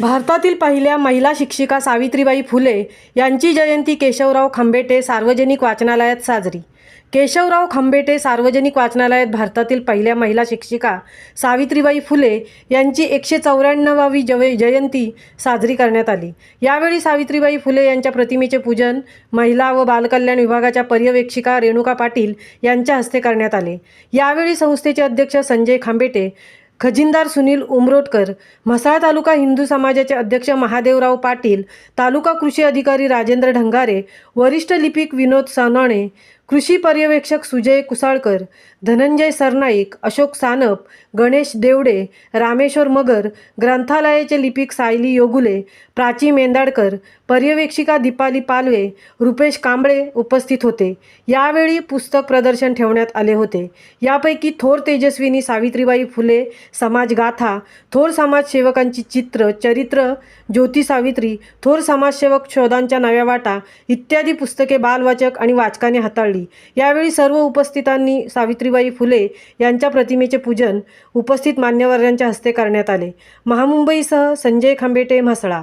भारतातील पहिल्या महिला शिक्षिका सावित्रीबाई फुले यांची जयंती केशवराव खंबेटे सार्वजनिक वाचनालयात साजरी. केशवराव खंबेटे सार्वजनिक वाचनालयात भारतातील पहिल्या महिला शिक्षिका सावित्रीबाई फुले यांची एकशे चौऱ्याण्णवावी जवे जयंती साजरी करण्यात आली. यावेळी सावित्रीबाई फुले यांच्या प्रतिमेचे पूजन महिला व बालकल्याण विभागाच्या पर्यवेक्षिका रेणुका पाटील यांच्या हस्ते करण्यात आले. यावेळी संस्थेचे अध्यक्ष संजय खांबेटे खजिनदार सुनील उमरोटकर म्हसाळ तालुका हिंदू समाजाचे अध्यक्ष महादेवराव पाटील तालुका कृषी अधिकारी राजेंद्र ढंगारे वरिष्ठ लिपिक विनोद सोनवणे कृषी पर्यवेक्षक सुजय कुसाळकर धनंजय सरनाईक अशोक सानप गणेश देवडे रामेश्वर मगर ग्रंथालयाचे लिपिक सायली योगुले प्राची मेंदाडकर पर्यवेक्षिका दीपाली पालवे रुपेश कांबळे उपस्थित होते. यावेळी पुस्तक प्रदर्शन ठेवण्यात आले होते. यापैकी थोर तेजस्विनी सावित्रीबाई फुले समाजगाथा थोर समाजसेवकांची चित्र चरित्र ज्योती सावित्री थोर समाजसेवक शोधांच्या नव्या वाटा इत्यादी पुस्तके बालवाचक आणि वाचकाने हाताळली. यावेळी सर्व उपस्थितांनी सावित्रीबाई फुले यांच्या प्रतिमेचे पूजन उपस्थित मान्यवरांच्या हस्ते करण्यात आले. महामुंबईसह संजय खांबेटे म्हसळा.